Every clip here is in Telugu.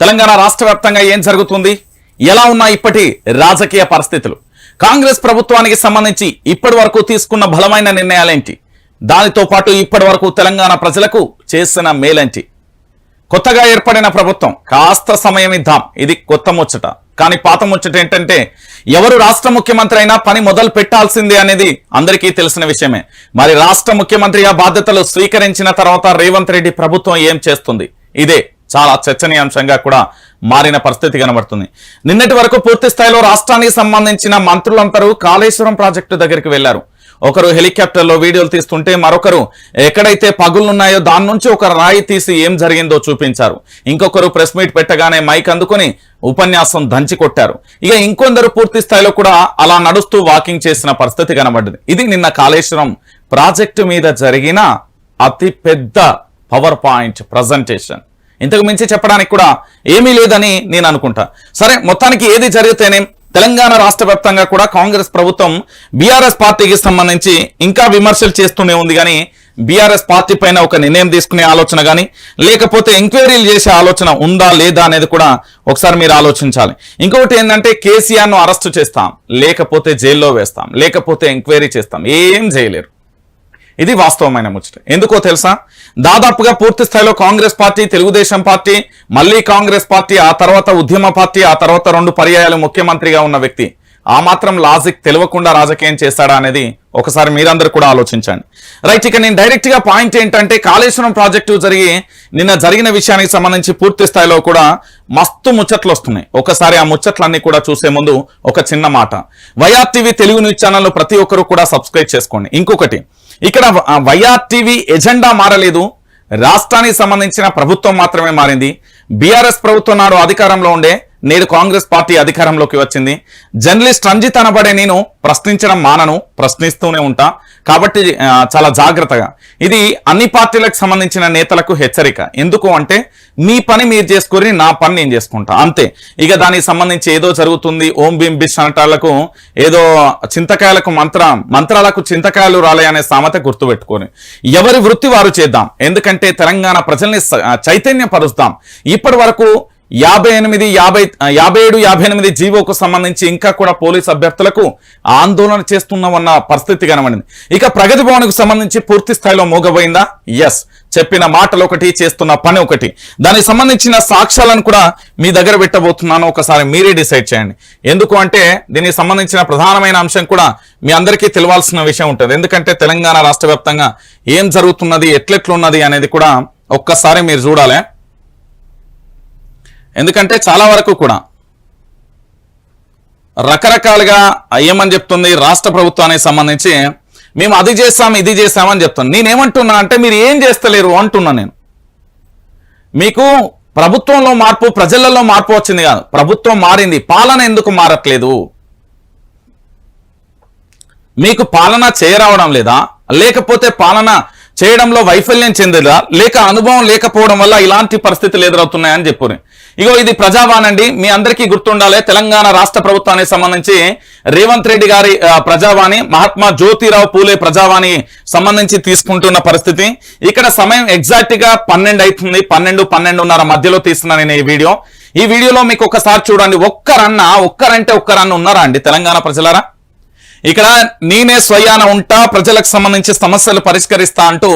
తెలంగాణ రాష్ట్ర వ్యాప్తంగా ఏం జరుగుతుంది? ఎలా ఉన్నా ఇప్పటి రాజకీయ పరిస్థితులు? కాంగ్రెస్ ప్రభుత్వానికి సంబంధించి ఇప్పటి వరకు తీసుకున్న బలమైన నిర్ణయాలేంటి? దానితో పాటు ఇప్పటి వరకు తెలంగాణ ప్రజలకు చేసిన మేలేంటి? కొత్తగా ఏర్పడిన ప్రభుత్వం కాస్త సమయం ఇద్దాం. ఇది కొత్త ముచ్చట. కానీ పాత ముచ్చట ఏంటంటే ఎవరు రాష్ట్ర ముఖ్యమంత్రి అయినా పని మొదలు పెట్టాల్సిందే అనేది అందరికీ తెలిసిన విషయమే. మరి రాష్ట్ర ముఖ్యమంత్రిగా బాధ్యతలు స్వీకరించిన తర్వాత రేవంత్ రెడ్డి ప్రభుత్వం ఏం చేస్తుంది? ఇదే చాలా చర్చనీయాంశంగా కూడా మారిన పరిస్థితి కనబడుతుంది. నిన్నటి వరకు పూర్తి స్థాయిలో రాష్ట్రానికి సంబంధించిన మంత్రులందరూ కాళేశ్వరం ప్రాజెక్టు దగ్గరికి వెళ్ళారు. ఒకరు హెలికాప్టర్లో వీడియోలు తీస్తుంటే మరొకరు ఎక్కడైతే పగులున్నాయో దాని నుంచి ఒక రాయి తీసి ఏం జరిగిందో చూపించారు. ఇంకొకరు ప్రెస్ మీట్ పెట్టగానే మైక్ అందుకొని ఉపన్యాసం దంచి కొట్టారు. ఇక ఇంకొందరు పూర్తి స్థాయిలో కూడా అలా నడుస్తూ వాకింగ్ చేసిన పరిస్థితి కనబడ్డది. ఇది నిన్న కాళేశ్వరం ప్రాజెక్టు మీద జరిగిన అతి పెద్ద పవర్ పాయింట్ ప్రజెంటేషన్. ఇంతకు మించి చెప్పడానికి కూడా ఏమీ లేదని నేను అనుకుంటా. సరే మొత్తానికి ఏది జరిగితేనే తెలంగాణ రాష్ట్ర వ్యాప్తంగా కూడా కాంగ్రెస్ ప్రభుత్వం బీఆర్ఎస్ పార్టీకి సంబంధించి ఇంకా విమర్శలు చేస్తూనే ఉంది కానీ బీఆర్ఎస్ పార్టీ పైన ఒక నిర్ణయం తీసుకునే ఆలోచన కానీ లేకపోతే ఎంక్వైరీలు చేసే ఆలోచన ఉందా లేదా అనేది కూడా ఒకసారి మీరు ఆలోచించాలి. ఇంకొకటి ఏంటంటే కేసీఆర్ను అరెస్ట్ చేస్తాం లేకపోతే జైల్లో వేస్తాం లేకపోతే ఎంక్వైరీ చేస్తాం ఏం చేయలేరు. ఇది వాస్తవమైన ముచ్చట. ఎందుకో తెలుసా? దాదాపుగా పూర్తి స్థాయిలో కాంగ్రెస్ పార్టీ తెలుగుదేశం పార్టీ మళ్ళీ కాంగ్రెస్ పార్టీ ఆ తర్వాత ఉద్యమ పార్టీ ఆ తర్వాత రెండు పర్యాయాలు ముఖ్యమంత్రిగా ఉన్న వ్యక్తి. ఆ మాత్రం లాజిక్ తెలియకుండా రాజకీయం చేస్తాడా అనేది ఒకసారి మీరందరూ కూడా ఆలోచించండి. రైట్ ఇక నేను డైరెక్ట్గా పాయింట్ ఏంటంటే కాళేశ్వరం ప్రాజెక్టు జరిగి నిన్న జరిగిన విషయానికి సంబంధించి పూర్తి స్థాయిలో కూడా మస్తు ముచ్చట్లు వస్తున్నాయి. ఒకసారి ఆ ముచ్చట్లన్నీ కూడా చూసే ముందు ఒక చిన్న మాట. వైఆర్టీవీ తెలుగు న్యూస్ ఛానల్ ప్రతి ఒక్కరు కూడా సబ్స్క్రైబ్ చేసుకోండి. ఇంకొకటి ఇక్కడ వైఆర్ టీవీ ఎజెండా మారలేదు. రాష్ట్రానికి సంబంధించిన ప్రభుత్వం మాత్రమే మారింది. బీఆర్ఎస్ ప్రభుత్వం నాడు అధికారంలో ఉండే నేడు కాంగ్రెస్ పార్టీ అధికారంలోకి వచ్చింది. జర్నలిస్ట్ రంజిత్ అనబడే నేను ప్రశ్నించడం మానను ప్రశ్నిస్తూనే ఉంటా. కాబట్టి చాలా జాగ్రత్తగా. ఇది అన్ని పార్టీలకు సంబంధించిన నేతలకు హెచ్చరిక. ఎందుకు అంటే మీ పని మీరు చేసుకొని నా పని నేను చేసుకుంటా. అంతే. ఇక దానికి సంబంధించి ఏదో జరుగుతుంది ఓం బిం బిష్ అనటాలకు ఏదో చింతకాయలకు మంత్ర మంత్రాలకు చింతకాయలు రాలే అనే సామెత గుర్తుపెట్టుకొని. ఎవరి వృత్తి వారు చేద్దాం. ఎందుకంటే తెలంగాణ ప్రజల్ని చైతన్యపరుస్తాం. ఇప్పటి వరకు యాభై ఎనిమిది యాభై యాభై ఏడు యాభై ఎనిమిది జీవోకు సంబంధించి ఇంకా కూడా పోలీస్ అభ్యర్థులకు ఆందోళన చేస్తున్నామన్న పరిస్థితి కనబడింది. ఇక ప్రగతి భవన్కు సంబంధించి పూర్తి స్థాయిలో మోగబోయిందా? ఎస్ చెప్పిన మాటలు ఒకటి చేస్తున్న పని ఒకటి. దానికి సంబంధించిన సాక్ష్యాలను కూడా మీ దగ్గర పెట్టబోతున్నాను. ఒకసారి మీరే డిసైడ్ చేయండి. ఎందుకు అంటే దీనికి సంబంధించిన ప్రధానమైన అంశం కూడా మీ అందరికీ తెలియాల్సిన విషయం ఉంటుంది. ఎందుకంటే తెలంగాణ రాష్ట్ర వ్యాప్తంగా ఏం జరుగుతున్నది ఎట్లెట్లున్నది అనేది కూడా ఒక్కసారి మీరు చూడాలి. ఎందుకంటే చాలా వరకు కూడా రకరకాలుగా ఏమని చెప్తుంది? రాష్ట్ర ప్రభుత్వానికి సంబంధించి మేము అది చేస్తాం ఇది చేస్తామని చెప్తాను నేనేమంటున్నా అంటే మీరు ఏం చేస్తలేరు అంటున్నా నేను. మీకు ప్రభుత్వంలో మార్పు ప్రజలలో మార్పు వచ్చింది కాదు. ప్రభుత్వం మారింది. పాలన ఎందుకు మారట్లేదు? మీకు పాలన చేయరావడం లేదా? లేకపోతే పాలన చేయడంలో వైఫల్యం చెందిదా? లేక అనుభవం లేకపోవడం వల్ల ఇలాంటి పరిస్థితులు ఎదురవుతున్నాయని చెప్పుని ఇగో ఇది ప్రజావాణి మీ అందరికీ గుర్తుండాలి తెలంగాణ రాష్ట్ర ప్రభుత్వానికి సంబంధించి రేవంత్ రెడ్డి గారి ప్రజావాణి మహాత్మా జ్యోతిరావు పూలే ప్రజావాణి సంబంధించి తీసుకుంటున్న పరిస్థితి. ఇక్కడ సమయం ఎగ్జాక్ట్గా పన్నెండు అవుతుంది పన్నెండు పన్నెండున్నర మధ్యలో తీస్తున్నా నేను ఈ వీడియో. ఈ వీడియోలో మీకు ఒకసారి చూడండి. ఒక్కరన్న ఒక్కరంటే ఒక్కరన్నా ఉన్నారా అండి తెలంగాణ ప్రజలారా? ఇక్కడ నేనే స్వయాన ఉంటా ప్రజలకు సంబంధించి సమస్యలు పరిష్కరిస్తా అంటూ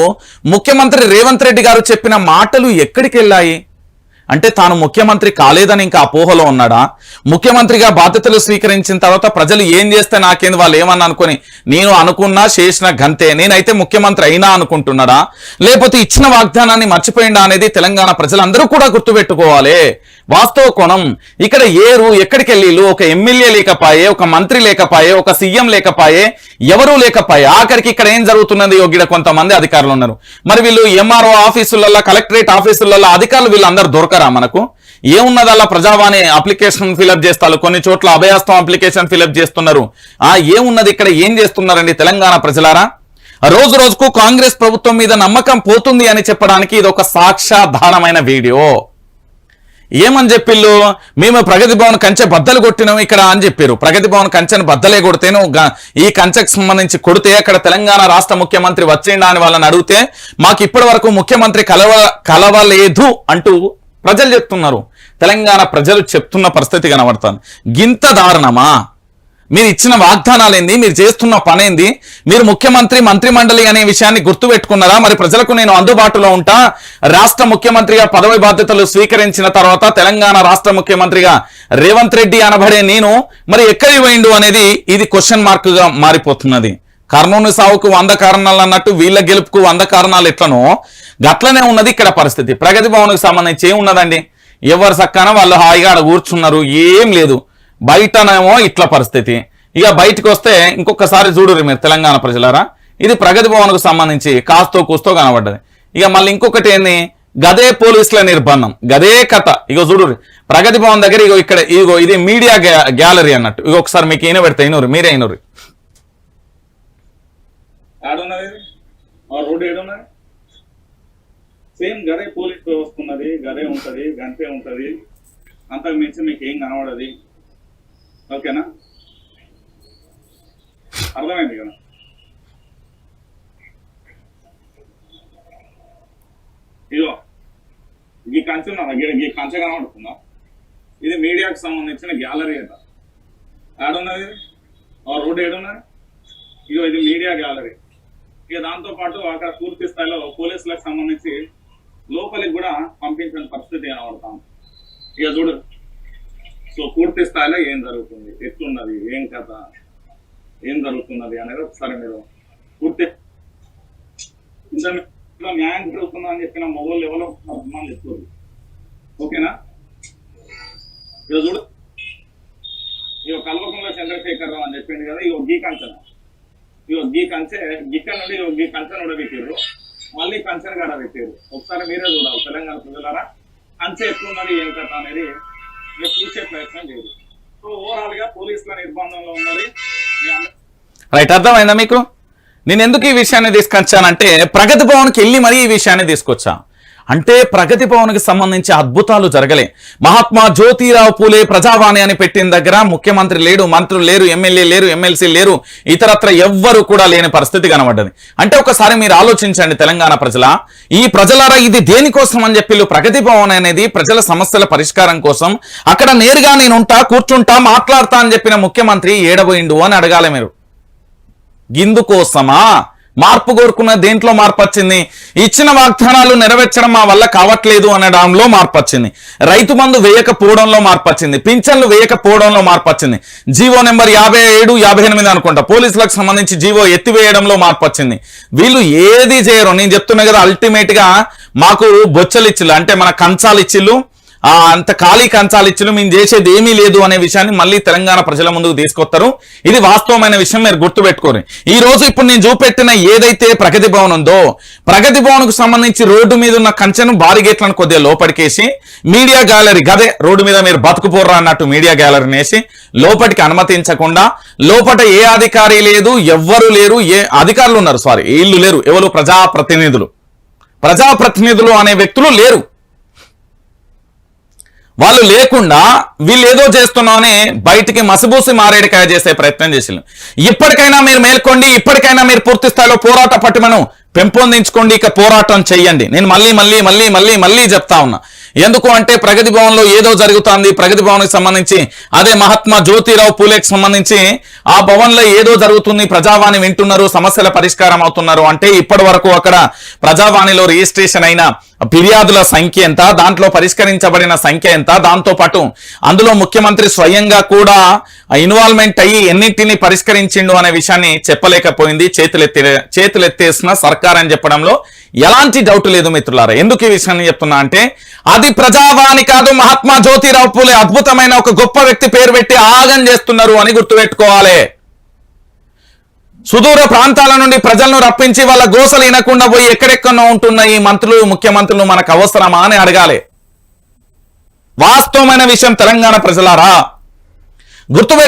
ముఖ్యమంత్రి రేవంత్ రెడ్డి గారు చెప్పిన మాటలు ఎక్కడికి వెళ్ళాయి అంటే తాను ముఖ్యమంత్రి కాలేదని ఇంకా అపోహలో ఉన్నాడా? ముఖ్యమంత్రిగా బాధ్యతలు స్వీకరించిన తర్వాత ప్రజలు ఏం చేస్తే నాకేంది? వాళ్ళు ఏమన్నా అనుకుని నేను అనుకున్నా చేసిన గంతే. నేనైతే ముఖ్యమంత్రి అయినా అనుకుంటున్నాడా? లేకపోతే ఇచ్చిన వాగ్దానాన్ని మర్చిపోయిందా అనేది తెలంగాణ ప్రజలందరూ కూడా గుర్తుపెట్టుకోవాలి. వాస్తవ కోణం ఇక్కడ ఏరు ఎక్కడికి వెళ్ళిళ్ళు? ఒక ఎమ్మెల్యే లేకపాయే ఒక మంత్రి లేకపాయే ఒక సీఎం లేకపాయే ఎవరూ లేకపాయే. ఆఖరికి ఇక్కడ ఏం జరుగుతున్నది? యోగిడ కొంతమంది అధికారులు ఉన్నారు. మరి వీళ్ళు ఎంఆర్ఓ ఆఫీసులలో కలెక్టరేట్ ఆఫీసులలో అధికారులు వీళ్ళందరూ దొరకరా? మనకు? ఏమున్నది అలా ప్రజావాణి అప్లికేషన్ ఫిలప్ చేస్తారు? కొన్ని చోట్ల అభయాస్తం అప్లికేషన్ ఫిలప్ చేస్తున్నారు. ఆ ఏమున్నది ఇక్కడ? ఏం చేస్తున్నారండి తెలంగాణ ప్రజలారా? రోజు రోజుకు కాంగ్రెస్ ప్రభుత్వం మీద నమ్మకం పోతుంది అని చెప్పడానికి ఇది ఒక సాక్ష్యాధారమైన వీడియో. ఏమని చెప్పిళ్ళు మేము ప్రగతి భవన్ కంచె బద్దలు కొట్టినాం ఇక్కడ అని చెప్పారు ప్రగతి భవన్ కంచెను బద్దలే కొడితేను ఈ కంచెకు సంబంధించి కొడితే అక్కడ తెలంగాణ రాష్ట్ర ముఖ్యమంత్రి వచ్చిండా అని వాళ్ళని అడిగితే మాకు ఇప్పటి వరకు ముఖ్యమంత్రి కలవ కలవలేదు అంటూ ప్రజలు చెప్తున్నారు. తెలంగాణ ప్రజలు చెప్తున్న పరిస్థితి కనబడుతుంది. గింత దారుణమా? మీరు ఇచ్చిన వాగ్దానాలు ఏంది మీరు చేస్తున్న పనేంది? మీరు ముఖ్యమంత్రి మంత్రి మండలి అనే విషయాన్ని గుర్తుపెట్టుకున్నారా? మరి ప్రజలకు నేను అందుబాటులో ఉంటా? రాష్ట్ర ముఖ్యమంత్రిగా పదవి బాధ్యతలు స్వీకరించిన తర్వాత తెలంగాణ రాష్ట్ర ముఖ్యమంత్రిగా రేవంత్ రెడ్డి అనబడే నేను మరి ఎక్కడి పోయిండు అనేది ఇది క్వశ్చన్ మార్క్గా మారిపోతున్నది. కర్నూలు సావుకు వంద కారణాలు అన్నట్టు వీళ్ళ గెలుపుకు వంద కారణాలు ఎట్లనో గట్లనే ఉన్నది ఇక్కడ పరిస్థితి. ప్రగతి భవన్కు సంబంధించి ఏమున్నదండి ఎవరు సక్కన వాళ్ళు హాయిగా ఆడ కూర్చున్నారు ఏం లేదు. బయటనేమో ఇట్ల పరిస్థితి. ఇక బయటకు వస్తే ఇంకొకసారి చూడరు మీరు తెలంగాణ ప్రజలారా. ఇది ప్రగతి భవన్కు సంబంధించి కాస్తో కూస్తో కనబడ్డది. ఇక మళ్ళీ ఇంకొకటి ఏంది? గదే పోలీసుల నిర్బంధం. గదే కథ. ఇగో చూడరు ప్రగతి భవన్ దగ్గర ఇగో ఇక్కడ ఇగో ఇది మీడియా గ్యాలరీ అన్నట్టు. ఇగో ఒకసారి మీకు ఈయన పెడితే అయినరు మీరే అయినరు ఆడున్నది ఇది? ఆ రోడ్డు ఏడున్నది సేమ్ గదే పోలీస్ వ్యవస్థ ఉన్నది గదే ఉంటది గంటే ఉంటది. అంతకు మించి మీకు ఏం కనబడది. ఓకేనా? అర్థమైంది కదా? ఇదిగో ఈ కంచె ఉన్నదా? ఈ- కంచె కనబడుతుందా? ఇది మీడియాకు సంబంధించిన గ్యాలరీ అట. ఆడున్నది ఆ రోడ్డు ఏడున్నది ఇదిగో ఇది మీడియా గ్యాలరీ. ఇక దాంతో పాటు అక్కడ పూర్తి స్థాయిలో పోలీసులకు సంబంధించి లోపలికి కూడా పంపించిన పరిస్థితి కనబడతాం ఇక చూడు సో పూర్తి స్థాయిలో ఏం జరుగుతుంది? ఎట్లున్నది? ఏం కథ? ఏం జరుగుతున్నది అనేది ఒకసారి మీరు పూర్తి ఇంత న్యాయం జరుగుతుందా అని చెప్పిన మొగోళ్ళు ఎవరో అర్థమని చెప్తుంది ఓకేనా? ఇక చూడు ఇక కల్వకుంట్ల చంద్రశేఖరరావు అని చెప్పింది కదా ఇక గీ ఇగో గీ కంచె గిట్ట నుండి గీ కంచెను కూడా మళ్ళీ కంచెను కూడా పెట్టారు ఒకసారి మీరే చూడాలి. తెలంగాణ ప్రజలారా కంచె ఎట్లున్నది ఏం కథ అనేది మీరు చూసే ప్రయత్నం చేయరు సో ఓవరాల్గా పోలీసుల నిర్బంధంలో ఉన్నది. రైట్ అర్థమైందా మీకు? నేను ఎందుకు ఈ విషయాన్ని తీసుకొచ్చానంటే ప్రగతి భవన్కి వెళ్ళి మరీ ఈ విషయాన్ని తీసుకొచ్చా? అంటే ప్రగతి భవన్కి సంబంధించి అద్భుతాలు జరగలే. మహాత్మా జ్యోతిరావు పూలే ప్రజావాణి అని పెట్టిన దగ్గర ముఖ్యమంత్రి లేడు మంత్రులు లేరు ఎమ్మెల్యే లేరు ఎమ్మెల్సీ లేరు ఇతరత్ర ఎవ్వరు కూడా లేని పరిస్థితి కనబడ్డది. అంటే ఒకసారి మీరు ఆలోచించండి తెలంగాణ ప్రజల. ఈ ప్రజలారా ఇది దేనికోసం అని చెప్పి ప్రగతి భవన్ అనేది ప్రజల సమస్యల పరిష్కారం కోసం అక్కడ నేరుగా నేను ఉంటా కూర్చుంటా మాట్లాడతా అని చెప్పిన ముఖ్యమంత్రి ఏడబోయిండు అని అడగాలి మీరు. ఇందుకోసమా మార్పు కోరుకున్న దేంట్లో మార్పు వచ్చింది? ఇచ్చిన వాగ్దానాలు నెరవేర్చడం మా వల్ల కావట్లేదు అనడంలో మార్పు వచ్చింది. రైతు మందు వేయకపోవడంలో మార్పు వచ్చింది. పింఛన్లు వేయకపోవడంలో మార్పు వచ్చింది. జీవో నెంబర్ యాభై ఏడు యాభై ఎనిమిది అనుకుంటా. పోలీసులకు సంబంధించి జీవో ఎత్తివేయడంలో మార్పు వచ్చింది. వీళ్ళు ఏది చేయరు? నేను చెప్తున్నా కదా అల్టిమేట్గా మాకు బొచ్చలు ఇచ్చిళ్ళు. అంటే మన కంచాలు ఇచ్చిళ్ళు. అంత ఖాళీ కంచాలు ఇచ్చిన మేము చేసేది ఏమీ లేదు అనే విషయాన్ని మళ్ళీ తెలంగాణ ప్రజల ముందుకు తీసుకొస్తారు. ఇది వాస్తవమైన విషయం మీరు గుర్తుపెట్టుకోరు ఈ రోజు ఇప్పుడు నేను చూపెట్టిన ఏదైతే ప్రగతి భవన్ ఉందో ప్రగతి భవన్కు సంబంధించి రోడ్డు మీద ఉన్న కంచెను భారీ గేట్లను కొద్దిగా లోపలికేసి మీడియా గ్యాలరీ గదే రోడ్డు మీద మీరు బతుకుపోర్రా అన్నట్టు మీడియా గ్యాలరీని వేసి లోపలికి అనుమతించకుండా లోపల ఏ అధికారి లేదు ఎవ్వరు లేరు ఏ అధికారులు ఉన్నారు సారీ వీళ్ళు లేరు ఎవరు ప్రజాప్రతినిధులు. ప్రజాప్రతినిధులు అనే వ్యక్తులు లేరు. వాళ్ళు లేకుండా వీళ్ళు ఏదో చేస్తున్నామని బయటికి మసబూసి మారేడికాయ చేసే ప్రయత్నం చేసిండు ఇప్పటికైనా మీరు మేల్కోండి ఇప్పటికైనా మీరు పూర్తి స్థాయిలో పోరాట పట్టుమను పెంపొందించుకోండి ఇక పోరాటం చెయ్యండి. నేను మళ్ళీ మళ్ళీ మళ్ళీ మళ్ళీ మళ్ళీ చెప్తా ఉన్నా. ఎందుకు అంటే ప్రగతి భవన్లో ఏదో జరుగుతోంది. ప్రగతి భవన్కి సంబంధించి అదే మహాత్మా జ్యోతిరావు పూలేకి సంబంధించి ఆ భవన్లో ఏదో జరుగుతుంది. ప్రజావాణి వింటున్నారు. సమస్యల పరిష్కారం అవుతున్నారు. అంటే ఇప్పటి వరకు అక్కడ ప్రజావాణిలో రిజిస్ట్రేషన్ అయిన ఫిర్యాదుల సంఖ్య ఎంత? దాంట్లో పరిష్కరించబడిన సంఖ్య ఎంత? దాంతో పాటు అందులో ముఖ్యమంత్రి స్వయంగా కూడా ఇన్వాల్వ్మెంట్ అయ్యి ఎన్నింటిని పరిష్కరించిండు అనే విషయాన్ని చెప్పలేకపోయింది. చేతులెత్తి చేతులెత్తేసిన సర్కార్ అని చెప్పడంలో ఎలాంటి డౌట్ లేదు మిత్రులారా. ఎందుకు ఈ విషయాన్ని చెప్తున్నా అంటే అది ప్రజావాణి కాదు మహాత్మా జ్యోతిరావు పూలే అద్భుతమైన ఒక గొప్ప వ్యక్తి పేరు పెట్టి ఆగం చేస్తున్నారు అని గుర్తుపెట్టుకోవాలి. సుదూర ప్రాంతాల నుండి ప్రజలను రప్పించి వాళ్ళ గోసలు వినకుండా పోయి ఎక్కడెక్కడో ఉంటున్న ఈ మంత్రులు ముఖ్యమంత్రులు మనకు అవసరమా అని అడగాలి. వాస్తవమైన విషయం తెలంగాణ ప్రజలారా. గుర్తు